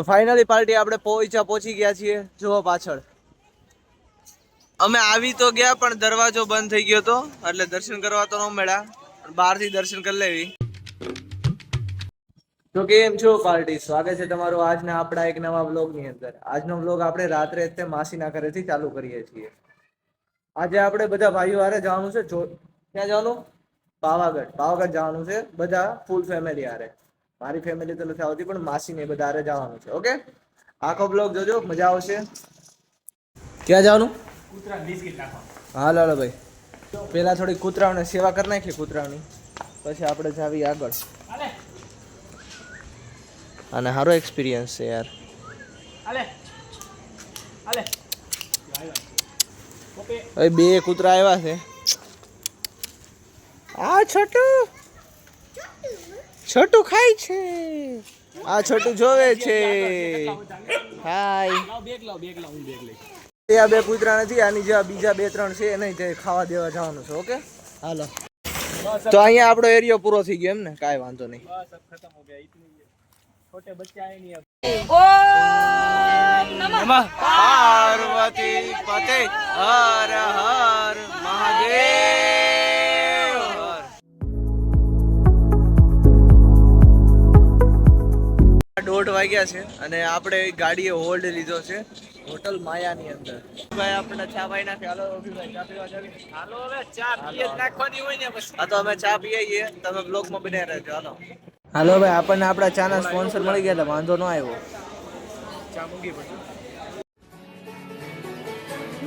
તો finally party આપણે પહોંચ્યા પહોંચી ગયા છીએ જુઓ પાછળ. અમે આવી તો ગયા, પણ દરવાજો બંધ થઈ ગયો હતો, એટલે દર્શન કરવા તો ન મળ્યા બહારથી દર્શન કરી લેવી. તો કેમ છો પાર્ટી? સ્વાગત છે તમારું આજના આપણા એક નવા બ્લોગની અંદર. આજનો બ્લોગ આપણે રાત્રે તે માસીના ઘરેથી ચાલુ કરીએ છીએ. આજે આપણે બધા ભાઈઓ હારે જવાનું છે ક્યાં જવાનું? પાવાગઢ. પાવાગઢ જવાનું છે બધા ફૂલ ફેમિલી હારે. મારી ફેમિલી તો નથી આવતી પણ માસી ને બધા જવાનું છે ઓકે આખો બ્લોગ જોજો મજા આવશે. ક્યાં જવાનું? હાલો હાલો ભાઈ. પેલા થોડી કૂતરાઓને સેવા કરી નાખીએ કૂતરાઓની. પછી આપણે જાવી આગળ. અને સારો એક્સપિરિયન્સ છે યાર. બે કૂતરા આવ્યા છે. આ છોટુ. છોટુ ખાય છે. આ છોટું જોવે છે. હાય. આ બે કૂતરા નથી આની જે બીજા બે ત્રણ છે નહીં તે ખાવા દેવા જવાનું છે ઓકે? હાલો. તો અહીંયા આપણો એરિયો પૂરો થઈ ગયો એમ ને? કાંઈ વાંધો નહીં. પાર્વતી પતે હર હર મહાદેવ. દોઢ વાગ્યા છે અને આપણે ગાડીએ હોલ્ડ લીધો છે હોટલ માયાની અંદર ભાઈ આપણે ચા પાઈ નાખે હાલો અભિભાઈ ચા પીવા જાવી હાલો હવે ચા પીએ જ નાખવાની હોય ને પછી હા તો અમે ચા પીએ છીએ તમે બ્લોગમાં બન્યા રહેજો હાલો હાલો ભાઈ આપણને આપણા ચાના સ્પોન્સર મળી ગયા એટલે વાંધો ન આવ્યો ચા મૂકી પછી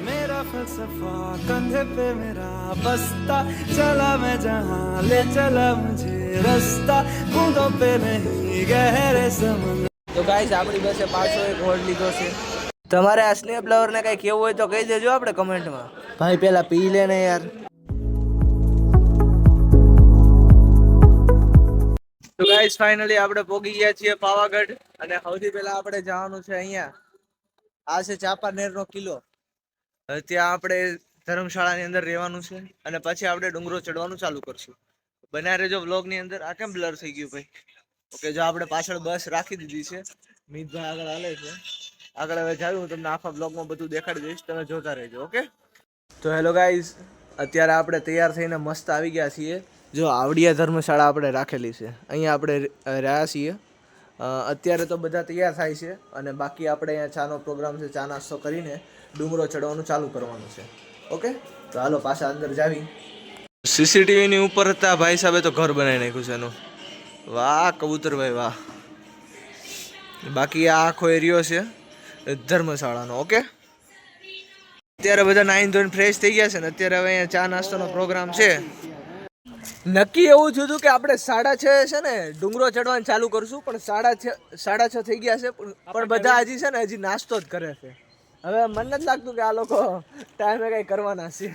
मेरा फलसफा कंधे पे मेरा बस्ता चला मैं जहाँ ले चला मुझे રસ્તા ઊંધો પે નહીં ગહેરે સમન તો ગાઈસ આપણી પાસે પાછો એક હોર્ડ લીધો છે. તમારે આ સ્નેપ લવરને કંઈ કહેવું હોય તો કહી દેજો આપણે કમેન્ટમાં. ભાઈ પહેલાં પી લે ને યાર. તો ગાઈસ ફાઇનલી આપણે પોગી ગયા છીએ પાવાગઢ અને સૌથી પહેલા આપણે જવાનું છે અહીંયા. આ છે ચાપાનેરનો કિલ્લો. ત્યાં આપણે ધર્મશાળાની અંદર રહેવાનું છે અને પછી આપણે ડુંગરો ચડવાનું ચાલુ કરશું. બન્યા રહેજો વ્લોગની અંદર. આ કેમ બ્લર થઈ ગયું ભાઈ? ઓકે જો આપણે પાછળ બસ રાખી દીધી છે. મિતભાઈ આગળ હાલે છે. આગળ હવે જાવ હું તમને આખા બ્લોગમાં બધું દેખાડી દઈશ. તમે જોતા રહેજો ઓકે તો હેલો ગાઈઝ અત્યારે આપણે તૈયાર થઈને મસ્ત આવી ગયા છીએ. જો આવડિયા ધર્મશાળા આપણે રાખેલી છે. અહીંયા આપણે રહ્યા છીએ. અત્યારે તો બધા તૈયાર થાય છે અને બાકી આપણે અહીંયા ચાનો પ્રોગ્રામ છે, ચા નાસ્તો કરીને ડુંગરો ચડવાનું ચાલુ કરવાનું છે. ઓકે તો હાલો પાછા અંદર જાવી. સીસીટીવીની ઉપર હતા. ભાઈ સાહેબે તો ઘર બનાવી નાખ્યું છે એનું. વાહ કબૂતરભાઈ વાહ. બાકી આ આખો એરિયો છે ધર્મશાળાનો ઓકે? અત્યારે બધા નાઈન ધોઈને ફ્રેશ થઈ ગયા છે ને અત્યારે હવે અહીંયા ચા નાસ્તાનો પ્રોગ્રામ છે. નક્કી એવું થયું હતું કે આપણે સાડા છ છે ને ડુંગરો ચડવાનું ચાલુ કરશું પણ સાડા છ સાડા છ થઈ ગયા છે પણ પણ બધા હજી છે ને હજી નાસ્તો જ કરે છે. હવે મને નથી લાગતું કે આ લોકો ટાઈમે કંઈ કરવાના છે.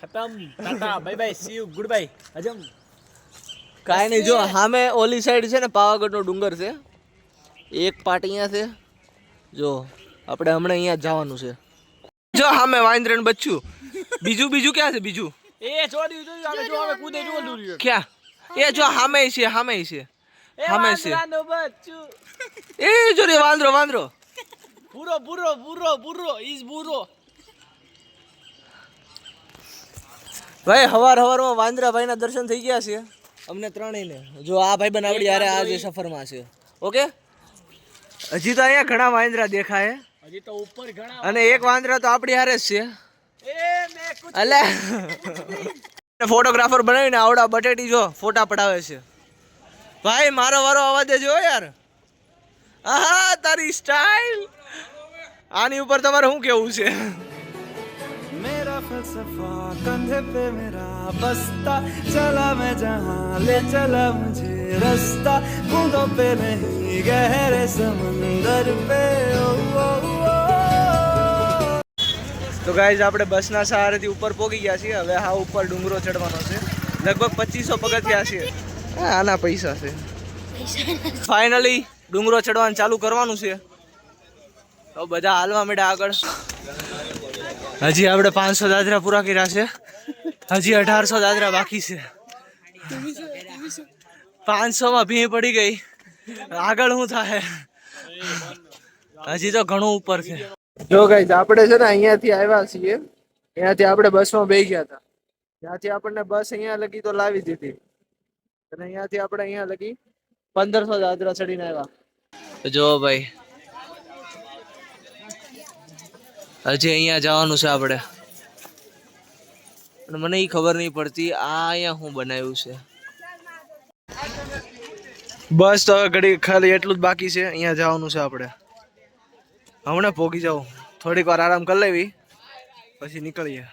ખતમ. Tata bye bye see you good bye અજમ કાંઈ નહીં જો સામે ઓલી સાઈડ છે ને પાવાગઢનો ડુંગર છે. એક પાટ અહીંયા છે. જો આપણે હમણાં અહીંયા જવાનું છે. જો સામે વાંદરણ બચ્ચું. બીજું બીજું ક્યાં છે? બીજું? એ છોડી દીધું હવે જો હવે કૂદે જો દૂર ક્યાં? એ જો સામે છે સામે છે. સામે છે. એ જો રે વાંદરો વાંદરો. પૂરો પૂરો પૂરો પૂરો ઈઝ પૂરો ભાઈ હવાર હવારમાં વાંદરા ભાઈના દર્શન થઈ ગયા છે. અમને ત્રણેયને. જો આ ભાઈ બનાવડી યારે આજે સફરમાં છે. ઓકે? હજી તો અહીંયા ઘણા વાંદરા દેખાય. હજી તો ઉપર ઘણા અને એક વાંદરા તો આપણી હારે જ છે. એ મે કુછ અલે. ફોટોગ્રાફર બનાવીને આવડા બટેટી જો ફોટા પડાવે છે. ભાઈ મારો વારો આવવા દેજો યાર. આહા તારી સ્ટાઇલ આની ઉપર તમારે શું કેવું છે? मेरा फलसफा कंधे पे मेरा बस्ता चला मैं जहाँ ले चला मुझे रास्ता बूंदों पे नहीं गहरे समंदर पे ओ, ओ, ओ, તો ગાઈઝ આપણે બસના સહારેથી ઉપર પહોંચી ગયા છીએ હવે હા ઉપર ડુંગરો ચડવાનો છે લગભગ પચીસો પગથિયા છે હા, આના પૈસા છે ફાઇનલી ડુંગરો ચડવાનું ચાલુ કરવાનું છે તો બધા હાલવા માંડ્યા આગળ હજી આપણે પાંચસો દાદરા પૂરા કર્યા છે. હજી અઢારસો દાદરા બાકી છે. પાંચસો માં ભી પડી ગઈ. આગળ શું થાય? હજી તો ઘણું ઉપર છે. જો ગઈ આપણે છે ને અહીંયાથી આવ્યા છીએ. અહીંયાથી આપણે બસમાં બેસી ગયા હતા. ત્યાંથી આપણને બસ અહીંયા લગી તો લાવી દીધી. અને અહીંયાથી આપણે અહીંયા લગી પંદરસો દાદરા ચડીને આવ્યા. જો ભાઈ હજી અહીંયા જવાનું છે આપણે. મને એ ખબર નહીં પડતી, આ અહીંયા શું બનાવ્યું છે. બસ તો ઘડી ખાલી એટલું જ બાકી છે, અહીંયા જવાનું છે આપણે. હમણાં પોગી જાઉં. થોડીક વાર આરામ કરી લેવી, પછી નીકળીએ.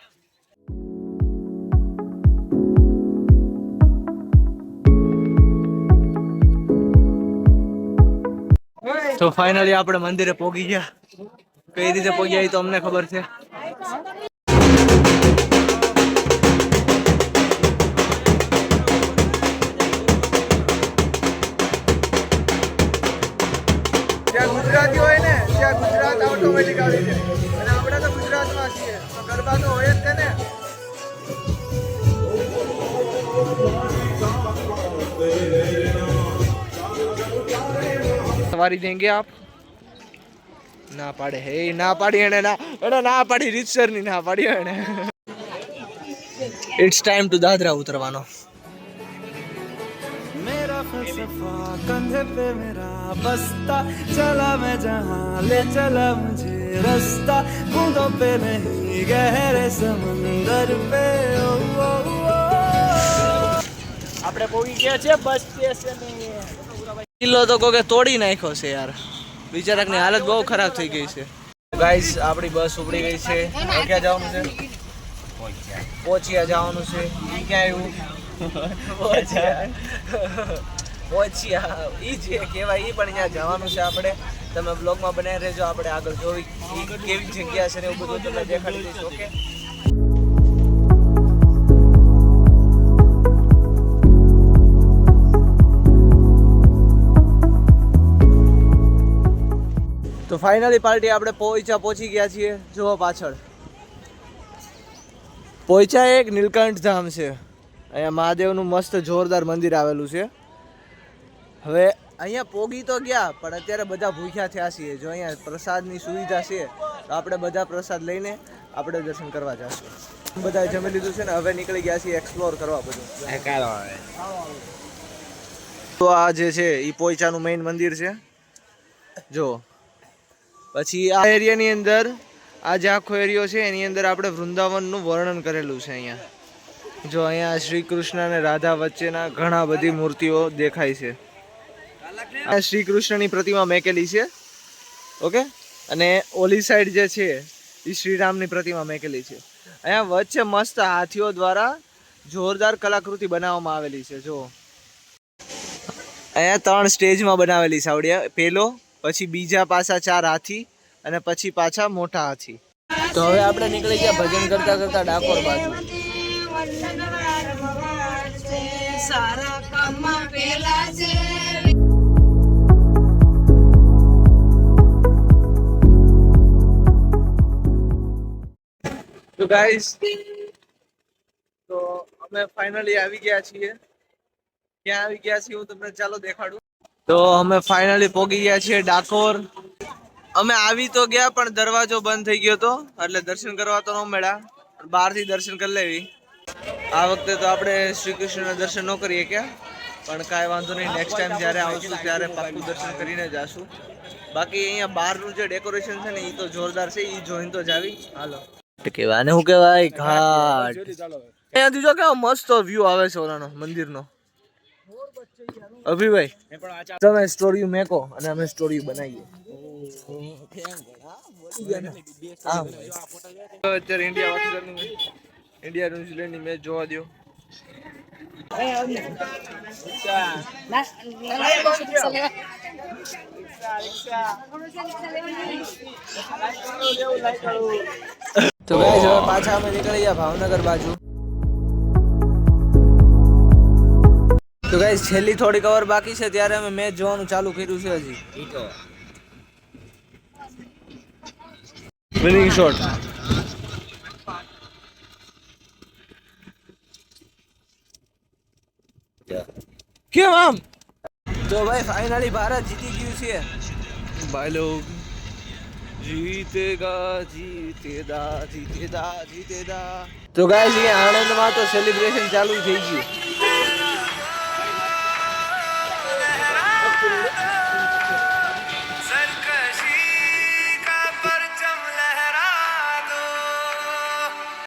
તો ફાઇનલી આપણે મંદિરે પોગી ગયા. કઈ રીતે પહોંચ્યા તો અમને ખબર છે. જ્યાં ગુજરાતી હોય ને ત્યાં ગુજરાત ઓટોમેટિક આવી જાય. અને આપણે તો ગુજરાતમાં છીએ. તો ગરબા તો હોય જ છે ને. સવારી દેંગે આપ? ના પાડે હે ઈ ના પાડી એને ના એને ના પાડી રીતસર ની ના પાડી એને ઇટ્સ ટાઈમ ટુ દાદરા ઉતરવાનો मेरा फलसफा कंधे पे मेरा बस्ता चला मैं जहाँ ले चला मुझे रास्ता बूंदों पे नहीं गहरे समंदर पे ओ, ओ, ओ। આપણે પહોંચી ગયા છે બસ સ્ટેશન કિલ્લો તો કોકે તોડી નાખ્યો છે યાર બિચારાકની હાલત બહુ ખરાબ થઈ ગઈ છે. ગાઈસ આપણી બસ ઉપડી ગઈ છે. ક્યાં જવાનું છે? પોચિયા જવાનું છે. ઈ ક્યાં આવ્યું? પોચિયા ઈ જે કહેવાય, ઈ પણ અહીંયા જવાનું છે આપણે. તમે બ્લોગમાં બનાવી રહેજો. આપણે આગળ જોઈ કેવી જગ્યા છે ને એવું બધું તમને દેખાડી દઈશું ઓકે ફાઇનલી પાર્ટી આપણે પોઈચા પહોંચી ગયા છીએ જુઓ પાછળ. પોઈચા એક નીલકંઠ ધામ છે. અહીંયા મહાદેવનું મસ્ત જોરદાર મંદિર આવેલું છે. હવે અહીંયા પોગી તો ગયા પણ અત્યારે બધા ભૂખ્યા થયા છીએ. જો અહીંયા પ્રસાદની સુવિધા છે તો આપણે બધા પ્રસાદ લઈને આપણે દર્શન કરવા જશું. બધા જમી લીધું છે ને હવે નીકળી ગયા છીએ એક્સપ્લોર કરવા બધું. તો આ જે છે એ પોઈચાનું મેઇન મંદિર છે. જો પછી આ એરિયાની અંદર, આ જે આખો એરિયો છે, એની અંદર આપણે વૃંદાવનનું વર્ણન કરેલું છે અહીંયા. જો અહીંયા શ્રી કૃષ્ણ અને રાધા વચ્ચેના ઘણા બધી મૂર્તિઓ દેખાય છે. આ શ્રી કૃષ્ણની પ્રતિમા મેકેલી છે. ઓકે? અને ઓલી સાઈડ જે છે, એ શ્રીરામની પ્રતિમા મેકેલી છે. અહીંયા વચ્ચે મસ્ત હાથીઓ દ્વારા જોરદાર કલાકૃતિ બનાવવામાં આવેલી છે જો અહીંયા ત્રણ સ્ટેજમાં બનાવેલી છે આવડિયા પેલો પછી બીજા પાછા ચાર હાથી અને પછી પાછા મોટા હાથી. તો હવે આપણે નીકળી ગયા ભજન કરતા કરતા ડાકોર બાજુ સારા કામમાં પેલા છે તો ગાઈસ તો અમે ફાઇનલી આવી ગયા છીએ. ક્યાં આવી ગયા છીએ હું તમને ચાલો દેખાડું. તો અમે ફાઇનલી પહોંચી ગયા છીએ ડાકોર. અમે આવી તો ગયા પણ દરવાજો બંધ થઈ ગયો હતો. એટલે દર્શન કરવા તો ન મળ્યા. બહારથી દર્શન કરી લેવી. આ વખતે તો આપણે શ્રી કૃષ્ણના દર્શન ન કરીએ ક્યાં પણ કાંઈ વાંધો નહીં નેક્સ્ટ ટાઈમ જ્યારે આવશું ત્યારે પાકું દર્શન કરીને જાશું બાકી અહીંયા બહારનું જે ડેકોરેશન છે ને એ તો જોરદાર છે એ જોઈને તો જાવી. હાલો. કેવાય ને શું કહેવાય ઘાટ. અહીંયાથી જો કેવો મસ્ત વ્યૂ આવે છે ઓલાનો મંદિરનો. અભિભાઈ તમે સ્ટોરી મેકો અને અમે સ્ટોરી બનાવીએ. અત્યારે ઇન્ડિયા પાકિસ્તાનની ઇન્ડિયા ન્યુઝીલેન્ડની મેચ જોવા દો તો હવે પાછા અમે નીકળી ગયા ભાવનગર બાજુ. તો ગાઈસ છેલ્લી થોડી કવર બાકી છે ત્યારે અમે મેચ જોવાનું ચાલુ કર્યું છે હજી. વિનિંગ શોટ કેમ આમ? તો ભાઈ ફાઇનલી ભારત જીતી ગયું છે. ભાઈ લોગ જીતેગા જીતેદા જીતેદા જીતેદા. તો ગાઈસ અહીંયા આણંદમાં તો સેલિબ્રેશન ચાલુ થઈ ગયું.